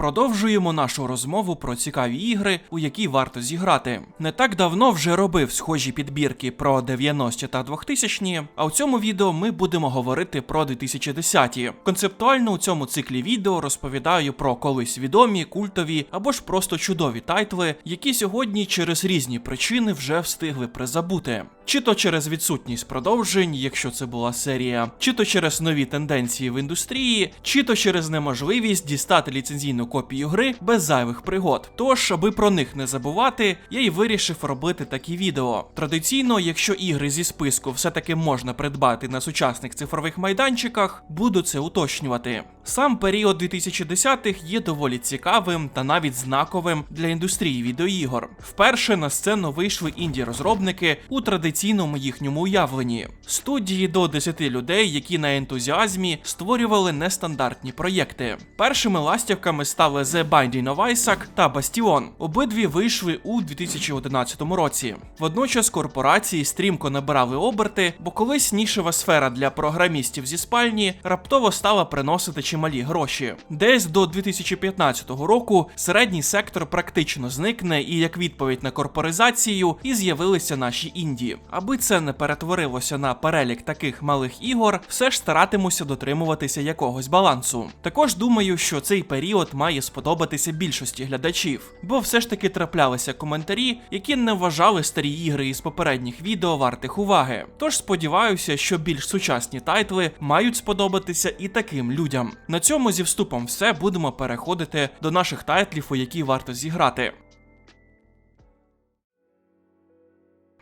Продовжуємо нашу розмову про цікаві ігри, у які варто зіграти. Не так давно вже робив схожі підбірки про 90-ті та 2000-ті, а у цьому відео ми будемо говорити про 2010-ті. Концептуально у цьому циклі відео розповідаю про колись відомі, культові або ж просто чудові тайтли, які сьогодні через різні причини вже встигли призабути. Чи то через відсутність продовжень, якщо це була серія, чи то через нові тенденції в індустрії, чи то через неможливість дістати ліцензійну копію гри без зайвих пригод. Тож, аби про них не забувати, я й вирішив робити такі відео. Традиційно, якщо ігри зі списку все-таки можна придбати на сучасних цифрових майданчиках, буду це уточнювати. Сам період 2010-х є доволі цікавим та навіть знаковим для індустрії відеоігор. Вперше на сцену вийшли інді-розробники у традиційному їхньому уявленні. Студії до 10 людей, які на ентузіазмі створювали нестандартні проєкти. Першими ластівками стали The Binding of Isaac та Bastion. Обидві вийшли у 2011 році. Водночас корпорації стрімко набирали оберти, бо колись нішева сфера для програмістів зі спальні раптово стала приносити чималі гроші. Десь до 2015 року середній сектор практично зникне, і як відповідь на корпоризацію і з'явилися наші інді. Аби це не перетворилося на перелік таких малих ігор, все ж старатимуся дотримуватися якогось балансу. Також думаю, що цей період має сподобатися більшості глядачів, бо все ж таки траплялися коментарі, які не вважали старі ігри із попередніх відео вартих уваги. Тож сподіваюся, що більш сучасні тайтли мають сподобатися і таким людям. На цьому зі вступом все будемо переходити до наших тайтлів, у які варто зіграти.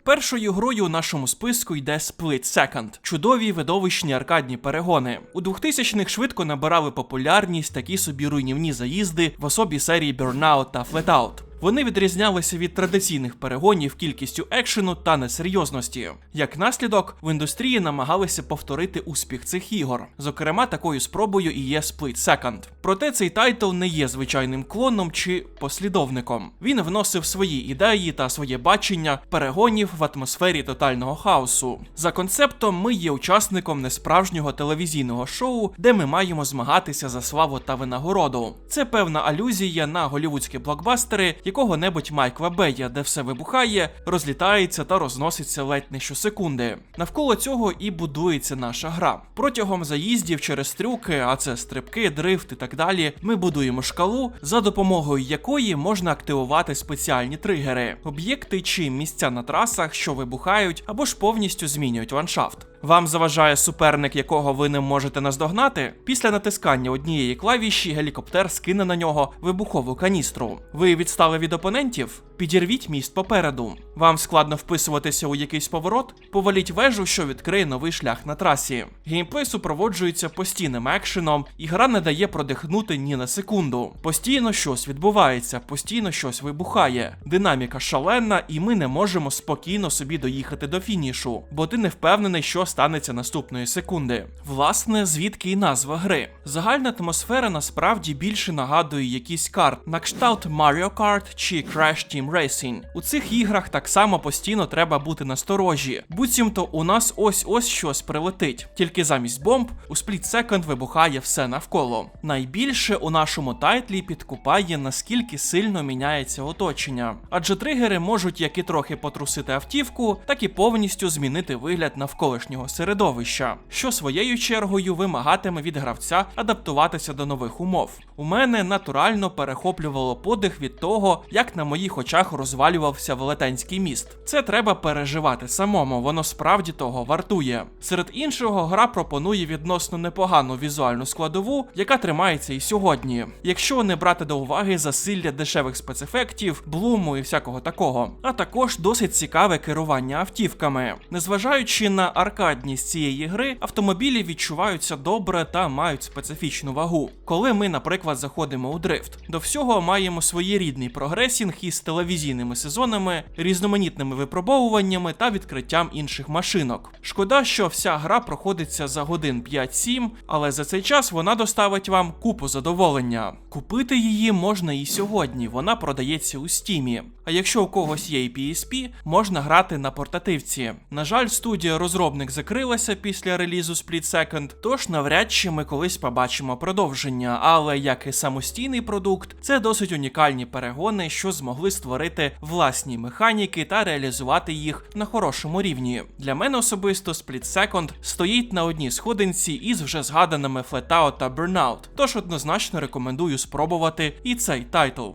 Першою грою у нашому списку йде Split Second – чудові видовищні аркадні перегони. У 2000-х швидко набирали популярність такі собі руйнівні заїзди в особі серії Burnout та Flatout. Вони відрізнялися від традиційних перегонів кількістю екшену та несерйозності. Як наслідок, в індустрії намагалися повторити успіх цих ігор. Зокрема, такою спробою і є Split Second. Проте цей тайтл не є звичайним клоном чи послідовником. Він вносив свої ідеї та своє бачення перегонів в атмосфері тотального хаосу. За концептом, ми є учасником несправжнього телевізійного шоу, де ми маємо змагатися за славу та винагороду. Це певна алюзія на голівудські блокбастери якого-небудь Майкла Бея, де все вибухає, розлітається та розноситься ледь не щосекунди. Навколо цього і будується наша гра. Протягом заїздів через трюки, а це стрибки, дрифт і так далі, ми будуємо шкалу, за допомогою якої можна активувати спеціальні тригери, об'єкти чи місця на трасах, що вибухають або ж повністю змінюють ландшафт. Вам заважає суперник, якого ви не можете наздогнати? Після натискання однієї клавіші гелікоптер скине на нього вибухову каністру. Ви відстали від опонентів? Підірвіть міст попереду. Вам складно вписуватися у якийсь поворот? Поваліть вежу, що відкриє новий шлях на трасі. Геймплей супроводжується постійним екшеном, і гра не дає продихнути ні на секунду. Постійно щось відбувається, постійно щось вибухає. Динаміка шалена, і ми не можемо спокійно собі доїхати до фінішу, бо ти не впевнений, що станеться наступної секунди. Власне, звідки і назва гри. Загальна атмосфера насправді більше нагадує якісь карт на кшталт Mario Kart чи Crash Team Racing. У цих іграх так само постійно треба бути насторожі. Буцімто у нас ось ось щось прилетить. Тільки замість бомб у спліт секонд вибухає все навколо. Найбільше у нашому тайтлі підкупає, наскільки сильно міняється оточення. Адже тригери можуть як і трохи потрусити автівку, так і повністю змінити вигляд навколишнього середовища, що своєю чергою вимагатиме від гравця адаптуватися до нових умов. У мене натурально перехоплювало подих від того, як на моїх очах розвалювався велетенський міст. Це треба переживати самому, воно справді того вартує. Серед іншого, гра пропонує відносно непогану візуальну складову, яка тримається і сьогодні, якщо не брати до уваги засилля дешевих спецефектів, блуму і всякого такого, а також досить цікаве керування автівками. Незважаючи на аркадність цієї гри, автомобілі відчуваються добре та мають специфічну вагу. Коли ми, наприклад, заходимо у дрифт, до всього маємо своєрідний прогресінг із телевізором телевізійними сезонами, різноманітними випробовуваннями та відкриттям інших машинок. Шкода, що вся гра проходиться за годин 5-7, але за цей час вона доставить вам купу задоволення. Купити її можна і сьогодні, вона продається у стімі. А якщо у когось є і PSP, можна грати на портативці. На жаль, студія розробник закрилася після релізу Split Second, тож навряд чи ми колись побачимо продовження. Але як і самостійний продукт, це досить унікальні перегони, що змогли створити власні механіки та реалізувати їх на хорошому рівні. Для мене особисто Split Second стоїть на одній сходинці із вже згаданими Flatout та Burnout, тож однозначно рекомендую спробувати і цей тайтл.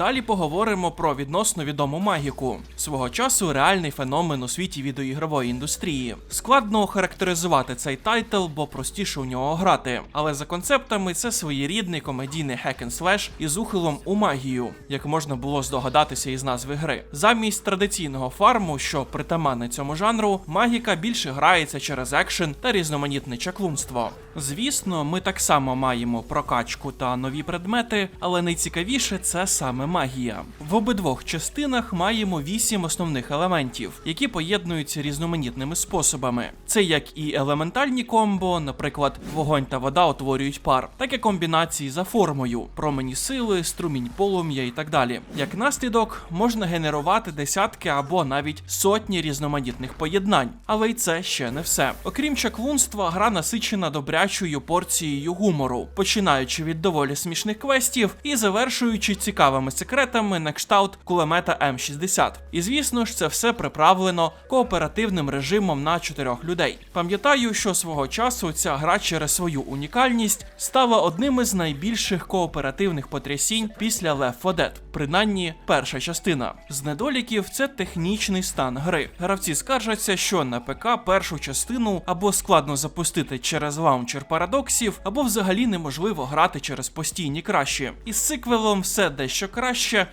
Далі поговоримо про відносно відому магіку. Свого часу реальний феномен у світі відеоігрової індустрії. Складно охарактеризувати цей тайтл, бо простіше у нього грати. Але за концептами це своєрідний комедійний slash із ухилом у магію, як можна було здогадатися із назви гри. Замість традиційного фарму, що притаманне цьому жанру, магіка більше грається через екшен та різноманітне чаклунство. Звісно, ми так само маємо прокачку та нові предмети, але найцікавіше це саме магія. В обидвох частинах маємо вісім основних елементів, які поєднуються різноманітними способами. Це як і елементальні комбо, наприклад, вогонь та вода утворюють пар, так і комбінації за формою, промені сили, струмінь полум'я і так далі. Як наслідок, можна генерувати десятки або навіть сотні різноманітних поєднань, але й це ще не все. Окрім чаклунства, гра насичена добрячою порцією гумору, починаючи від доволі смішних квестів і завершуючи цікавими секретами на кшталт кулемета М60. І звісно ж, це все приправлено кооперативним режимом на чотирьох людей. Пам'ятаю, що свого часу ця гра через свою унікальність стала одним із найбільших кооперативних потрясінь після Left 4 Dead, принаймні перша частина. З недоліків це технічний стан гри. Гравці скаржаться, що на ПК першу частину або складно запустити через лаунчер парадоксів, або взагалі неможливо грати через постійні кращі. Із сиквелом все дещо краще,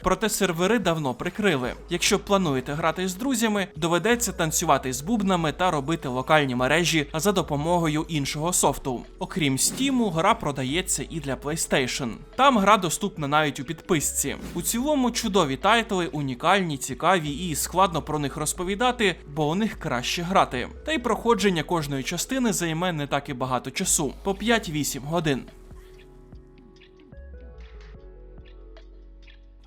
проте сервери давно прикрили. Якщо плануєте грати з друзями, доведеться танцювати з бубнами та робити локальні мережі за допомогою іншого софту. Окрім Steam, гра продається і для PlayStation. Там гра доступна навіть у підписці. У цілому чудові тайтли, унікальні, цікаві і складно про них розповідати, бо у них краще грати. Та й проходження кожної частини займе не так і багато часу по 5-8 годин.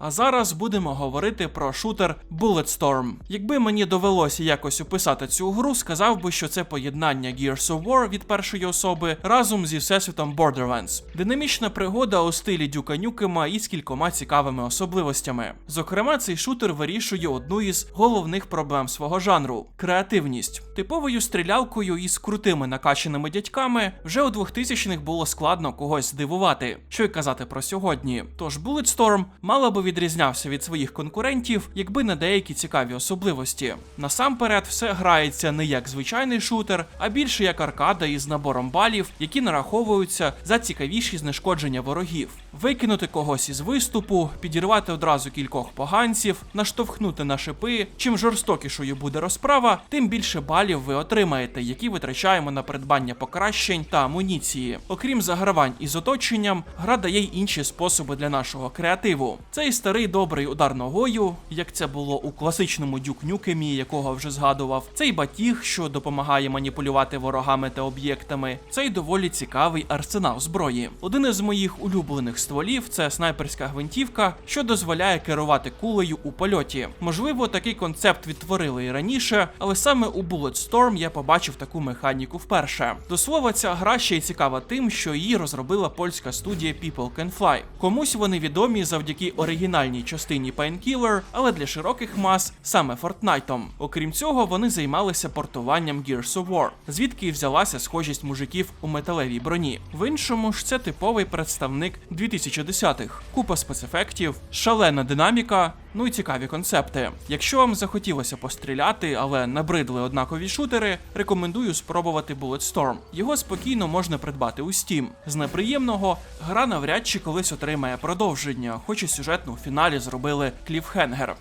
А зараз будемо говорити про шутер Bulletstorm. Якби мені довелося якось описати цю гру, сказав би, що це поєднання Gears of War від першої особи разом зі всесвітом Borderlands. Динамічна пригода у стилі Дюка Нюкема із кількома цікавими особливостями. Зокрема, цей шутер вирішує одну із головних проблем свого жанру креативність. Типовою стрілялкою із крутими накачаними дядьками вже у 2000-х було складно когось здивувати. Що й казати про сьогодні. Тож Bulletstorm мала би відрізнявся від своїх конкурентів, якби не деякі цікаві особливості. Насамперед, все грається не як звичайний шутер, а більше як аркада із набором балів, які нараховуються за цікавіші знешкодження ворогів. Викинути когось із виступу, підірвати одразу кількох поганців, наштовхнути на шипи. Чим жорстокішою буде розправа, тим більше балів ви отримаєте, які витрачаємо на придбання покращень та амуніції. Окрім загравань із оточенням, гра дає й інші способи для нашого креативу. Це і старий добрий удар ногою, як це було у класичному дюк Нюкемі, якого вже згадував. Цей батіг, що допомагає маніпулювати ворогами та об'єктами. Це й доволі цікавий арсенал зброї. Один із моїх улюблених стволів це снайперська гвинтівка, що дозволяє керувати кулею у польоті. Можливо, такий концепт відтворили і раніше, але саме у Bulletstorm я побачив таку механіку вперше. До слова, ця гра ще й цікава тим, що її розробила польська студія People Can Fly. Комусь вони відомі завдяки оригінальній частині Painkiller, але для широких мас саме Fortnite. Окрім цього, вони займалися портуванням Gears of War, звідки і взялася схожість мужиків у металевій броні. В іншому ж це типовий представник 2010-х. Купа спецефектів, шалена динаміка, ну і цікаві концепти. Якщо вам захотілося постріляти, але набридли однакові шутери, рекомендую спробувати Bulletstorm. Його спокійно можна придбати у Steam. З неприємного гра навряд чи колись отримає продовження, хоч і сюжетну у фіналі зробили кліфхенгер.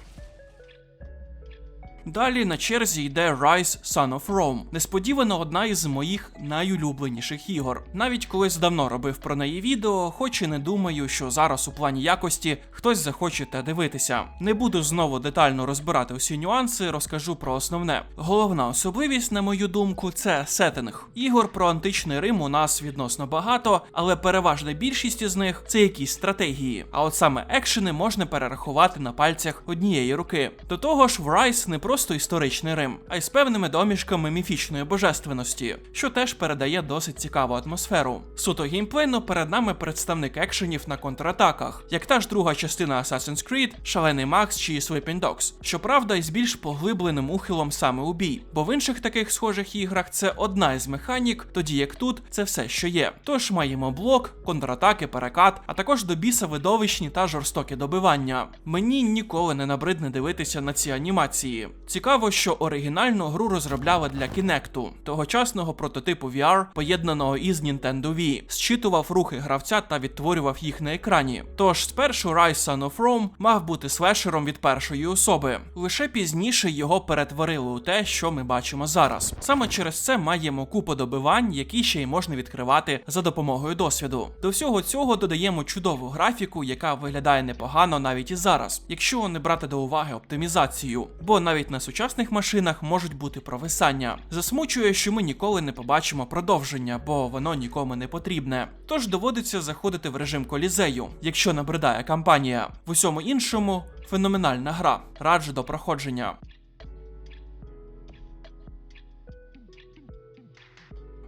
Далі на черзі йде Rise Son of Rome. Несподівано одна із моїх найулюбленіших ігор. Навіть колись давно робив про неї відео, хоч і не думаю, що зараз у плані якості хтось захоче те дивитися. Не буду знову детально розбирати усі нюанси, розкажу про основне. Головна особливість, на мою думку, це сеттинг. Ігор про античний Рим у нас відносно багато, але переважна більшість із них це якісь стратегії. А от саме екшени можна перерахувати на пальцях однієї руки. До того ж, в Rise не просто історичний Рим, а й з певними домішками міфічної божественності, що теж передає досить цікаву атмосферу. Суто геймплейно перед нами представник екшенів на контратаках, як та ж друга частина Assassin's Creed, Шалений Макс чи Sleeping Dogs. Щоправда, із більш поглибленим ухилом саме у бій, бо в інших таких схожих іграх це одна із механік, тоді як тут це все, що є. Тож маємо блок, контратаки, перекат, а також до біса видовищні та жорстокі добивання. Мені ніколи не набридне дивитися на ці анімації. Цікаво, що оригінальну гру розробляли для Kinect, тогочасного прототипу VR, поєднаного із Nintendo Wii, зчитував рухи гравця та відтворював їх на екрані. Тож спершу Rise Son of Rome мав бути слешером від першої особи. Лише пізніше його перетворили у те, що ми бачимо зараз. Саме через це маємо купу добивань, які ще й можна відкривати за допомогою досвіду. До всього цього додаємо чудову графіку, яка виглядає непогано навіть і зараз, якщо не брати до уваги оптимізацію, бо навіть на сучасних машинах можуть бути провисання. Засмучує, що ми ніколи не побачимо продовження, бо воно нікому не потрібне. Тож доводиться заходити в режим колізею, якщо набридає кампанія. В усьому іншому феноменальна гра. Раджу до проходження.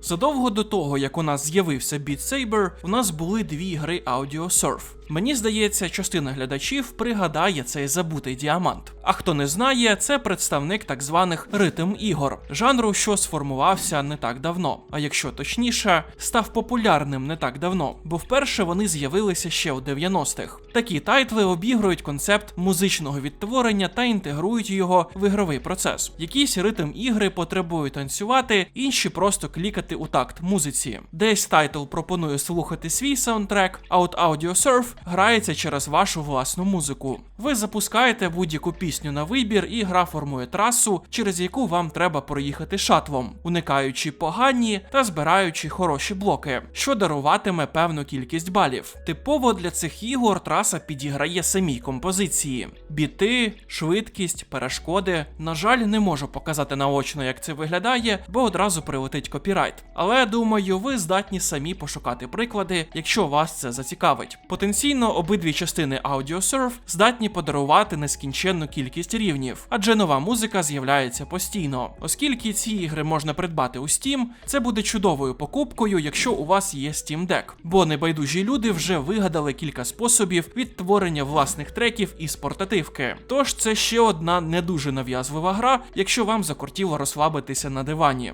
Задовго до того, як у нас з'явився Beat Saber, у нас були дві гри Audio Surf. Мені здається, частина глядачів пригадає цей забутий діамант. А хто не знає, це представник так званих ритм ігор, жанру, що сформувався не так давно. А якщо точніше, став популярним не так давно, бо вперше вони з'явилися ще у 90-х. Такі тайтли обігрують концепт музичного відтворення та інтегрують його в ігровий процес. Якісь ритм ігри потребують танцювати, інші просто клікати у такт музиці. Десь тайтл пропонує слухати свій саундтрек, а от Audio Surf грається через вашу власну музику. Ви запускаєте будь-яку пісню на вибір, і гра формує трасу, через яку вам треба проїхати шатлом, уникаючи погані та збираючи хороші блоки, що даруватиме певну кількість балів. Типово для цих ігор траса підіграє самій композиції: біти, швидкість, перешкоди. На жаль, не можу показати наочно, як це виглядає, бо одразу прилетить копірайт. Але думаю, ви здатні самі пошукати приклади, якщо вас це зацікавить. Потенційно обидві частини AudioSurf здатні подарувати нескінченну кількість рівнів, адже нова музика з'являється постійно. Оскільки ці ігри можна придбати у Steam, це буде чудовою покупкою, якщо у вас є Steam Deck. Бо небайдужі люди вже вигадали кілька способів відтворення власних треків із портативки. Тож це ще одна не дуже нав'язлива гра, якщо вам закортіло розслабитися на дивані.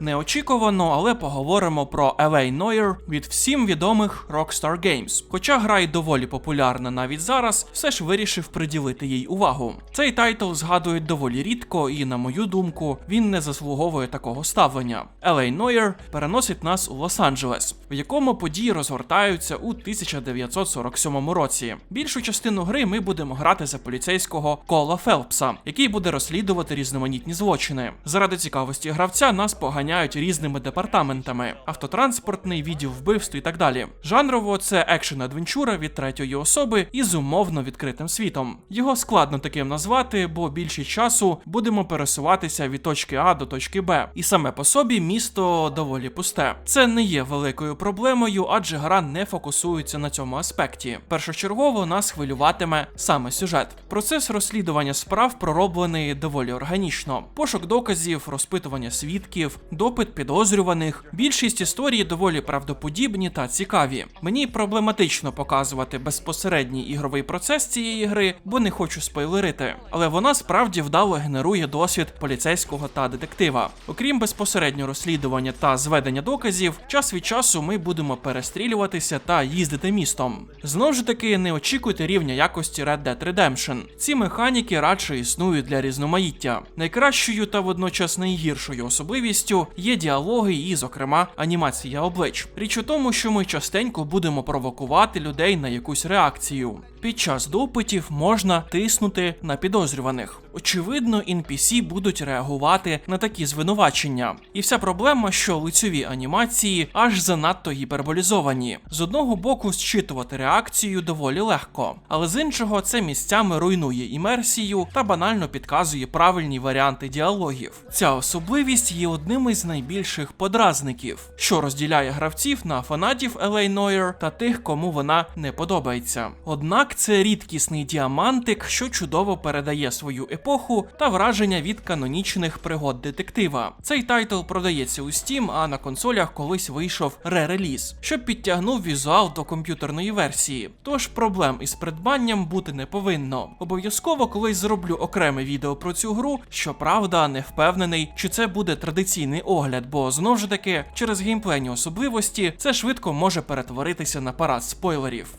Неочікувано, але поговоримо про LA Noir від всім відомих Rockstar Games. Хоча гра й доволі популярна навіть зараз, все ж вирішив приділити їй увагу. Цей тайтл згадують доволі рідко, і, на мою думку, він не заслуговує такого ставлення. LA Noir переносить нас у Лос-Анджелес, в якому події розгортаються у 1947 році. Більшу частину гри ми будемо грати за поліцейського Кола Фелпса, який буде розслідувати різноманітні злочини. Заради цікавості гравця нас поганяють різними департаментами: автотранспортний, відділ вбивств і так далі. Жанрово це екшен адвенчура від третьої особи із умовно відкритим світом. Його складно таким назвати, бо більшість часу будемо пересуватися від точки А до точки Б. І саме по собі місто доволі пусте. Це не є великою проблемою, адже гра не фокусується на цьому аспекті. Першочергово нас хвилюватиме саме сюжет. Процес розслідування справ пророблений доволі органічно. Пошук доказів, розпитування свідків, допит підозрюваних. Більшість історій доволі правдоподібні та цікаві. Мені проблематично показувати безпосередній ігровий процес цієї гри, бо не хочу спойлерити. Але вона справді вдало генерує досвід поліцейського та детектива. Окрім безпосереднього розслідування та зведення доказів, час від часу ми будемо перестрілюватися та їздити містом. Знову ж таки, не очікуйте рівня якості Red Dead Redemption. Ці механіки радше існують для різноманіття. Найкращою та водночас найгіршою особливістю є діалоги і, зокрема, анімація облич. Річ у тому, що ми частенько будемо провокувати людей на якусь реакцію. Під час допитів можна тиснути на підозрюваних. Очевидно, NPC будуть реагувати на такі звинувачення. І вся проблема, що лицьові анімації аж занадто гіперболізовані. З одного боку, зчитувати реакцію доволі легко, але з іншого це місцями руйнує імерсію та банально підказує правильні варіанти діалогів. Ця особливість є одним із найбільших подразників, що розділяє гравців на фанатів LA Noir та тих, кому вона не подобається. Однак це рідкісний діамантик, що чудово передає свою епоху та враження від канонічних пригод детектива. Цей тайтл продається у Steam, а на консолях колись вийшов ре-реліз, що підтягнув візуал до комп'ютерної версії. Тож проблем із придбанням бути не повинно. Обов'язково колись зроблю окреме відео про цю гру, щоправда, не впевнений, чи це буде традиційний огляд, бо знову ж таки через геймплейні особливості це швидко може перетворитися на парад спойлерів.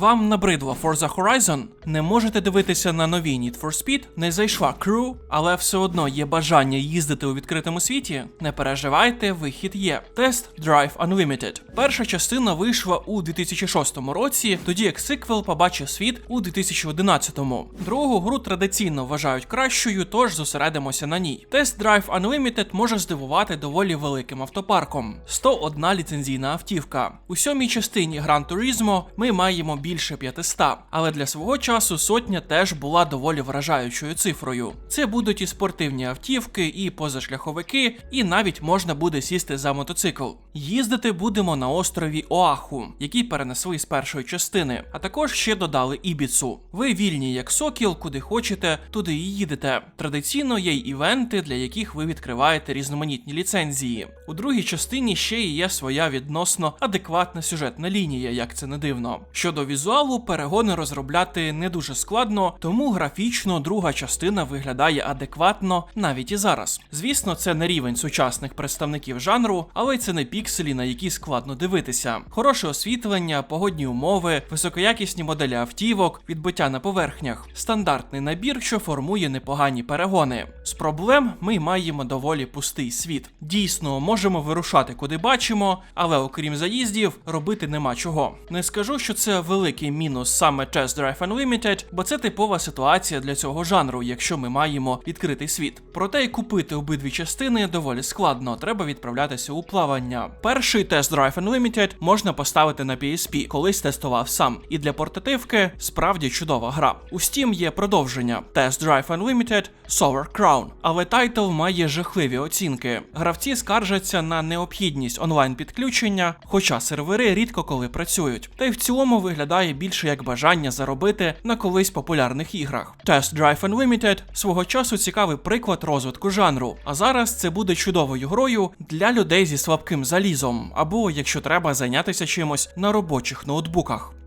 Вам набридло Forza Horizon? Не можете дивитися на нові Need for Speed? Не зайшла Crew, але все одно є бажання їздити у відкритому світі? Не переживайте, вихід є. Тест Drive Unlimited. Перша частина вийшла у 2006 році, тоді як сиквел побачив світ у 2011-му. Другу гру традиційно вважають кращою, тож зосередимося на ній. Тест Drive Unlimited може здивувати доволі великим автопарком. 101 ліцензійна автівка. У сьомій частині Gran Turismo ми маємо більше 500, але для свого часу сотня теж була доволі вражаючою цифрою. Це будуть і спортивні автівки, і позашляховики, і навіть можна буде сісти за мотоцикл. Їздити будемо на острові Оаху, який перенесли з першої частини, а також ще додали Ібіцу. Ви вільні як сокіл, куди хочете, туди і їдете. Традиційно є й івенти, для яких ви відкриваєте різноманітні ліцензії. У другій частині ще і є своя відносно адекватна сюжетна лінія, як це не дивно. Щодо візуалу, перегони розробляти не дуже складно, тому графічно друга частина виглядає адекватно навіть і зараз. Звісно, це не рівень сучасних представників жанру, але це не пікселі, на які складно дивитися. Хороше освітлення, погодні умови, високоякісні моделі автівок, відбиття на поверхнях, стандартний набір, що формує непогані перегони. З проблем ми маємо доволі пустий світ. Дійсно, можемо вирушати куди бачимо, але окрім заїздів, робити нема чого. Не скажу, що це великий мінус саме Test Drive Unlimited, бо це типова ситуація для цього жанру, якщо ми маємо відкритий світ. Проте й купити обидві частини доволі складно, треба відправлятися у плавання. Перший Test Drive Unlimited можна поставити на PSP, колись тестував сам. І для портативки справді чудова гра. У Steam є продовження Test Drive Unlimited Solar Crown, але тайтл має жахливі оцінки. Гравці скаржаться на необхідність онлайн підключення, хоча сервери рідко коли працюють. Та й в цілому виглядає більше як бажання заробити на колись популярних іграх. Test Drive Unlimited свого часу цікавий приклад розвитку жанру. А зараз це буде чудовою грою для людей зі слабким залізом, або якщо треба зайнятися чимось на робочих ноутбуках.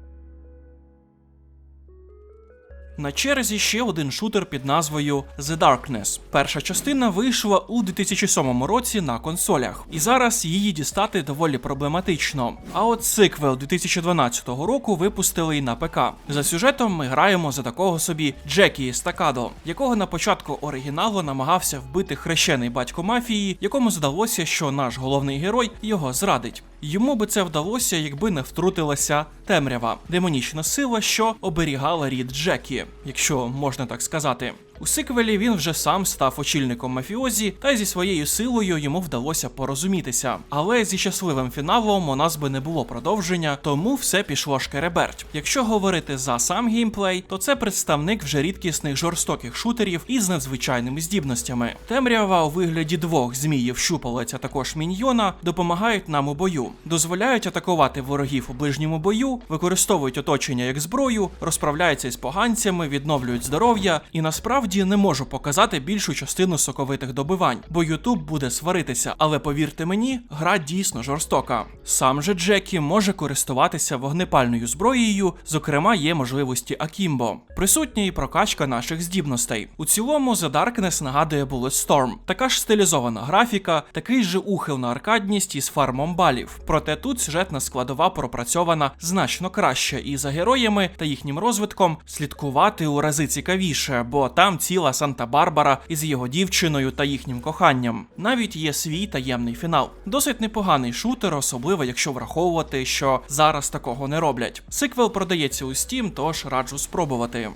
На черзі ще один шутер під назвою The Darkness. Перша частина вийшла у 2007 році на консолях, і зараз її дістати доволі проблематично. А от сиквел 2012 року випустили і на ПК. За сюжетом ми граємо за такого собі Джекі Естакадо, якого на початку оригіналу намагався вбити хрещений батько мафії, якому здалося, що наш головний герой його зрадить. Йому би це вдалося, якби не втрутилася темрява, демонічна сила, що оберігала рід Джекі, якщо можна так сказати. У сиквелі він вже сам став очільником мафіозі, та зі своєю силою йому вдалося порозумітися. Але зі щасливим фіналом у нас би не було продовження, тому все пішло шкереберть. Якщо говорити за сам геймплей, то це представник вже рідкісних жорстоких шутерів із надзвичайними здібностями. Темрява у вигляді двох зміїв щупалець, а також міньйона допомагають нам у бою, дозволяють атакувати ворогів у ближньому бою, використовують оточення як зброю, розправляються із поганцями, відновлюють здоров'я і насправді не можу показати більшу частину соковитих добивань, бо Ютуб буде сваритися. Але повірте мені, гра дійсно жорстока. Сам же Джекі може користуватися вогнепальною зброєю, зокрема, є можливості Акімбо. Присутня і прокачка наших здібностей. У цілому The Darkness нагадує Bulletstorm. Така ж стилізована графіка, такий же ухил на аркадність із фармом балів. Проте тут сюжетна складова пропрацьована значно краще, і за героями та їхнім розвитком слідкувати у рази цікавіше, бо там там ціла Санта-Барбара із його дівчиною та їхнім коханням. Навіть є свій таємний фінал. Досить непоганий шутер, особливо якщо враховувати, що зараз такого не роблять. Сиквел продається у Steam, тож раджу спробувати.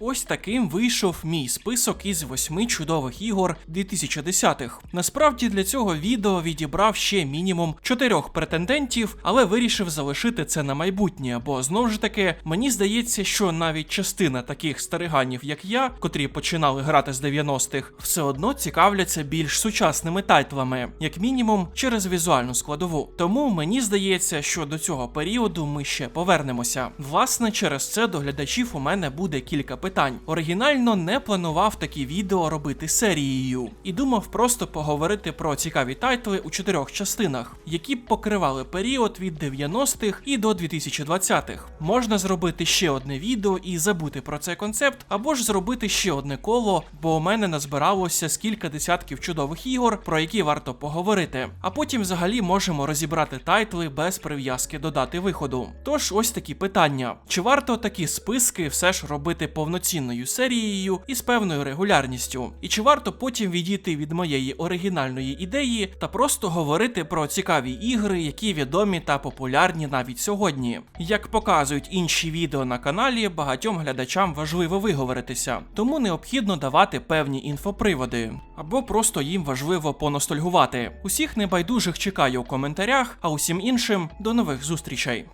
Ось таким вийшов мій список із восьми чудових ігор 2010-х. Насправді для цього відео відібрав ще мінімум чотирьох претендентів, але вирішив залишити це на майбутнє, бо знову ж таки мені здається, що навіть частина таких стариганів, як я, котрі починали грати з 90-х, все одно цікавляться більш сучасними тайтлами, як мінімум через візуальну складову. Тому мені здається, що до цього періоду ми ще повернемося. Власне, через це до глядачів у мене буде кілька питань. Оригінально не планував такі відео робити серією і думав просто поговорити про цікаві тайтли у чотирьох частинах, які б покривали період від 90-х і до 2020-х. Можна зробити ще одне відео і забути про цей концепт, або ж зробити ще одне коло, бо у мене назбиралося з кілька десятків чудових ігор, про які варто поговорити. А потім взагалі можемо розібрати тайтли без прив'язки до дати виходу. Тож ось такі питання: чи варто такі списки все ж робити повноцінною серією і з певною регулярністю? І чи варто потім відійти від моєї оригінальної ідеї та просто говорити про цікаві ігри, які відомі та популярні навіть сьогодні? Як показують інші відео на каналі, багатьом глядачам важливо виговоритися, тому необхідно давати певні інфоприводи, або просто їм важливо поностальгувати. Усіх небайдужих чекаю у коментарях, а усім іншим до нових зустрічей.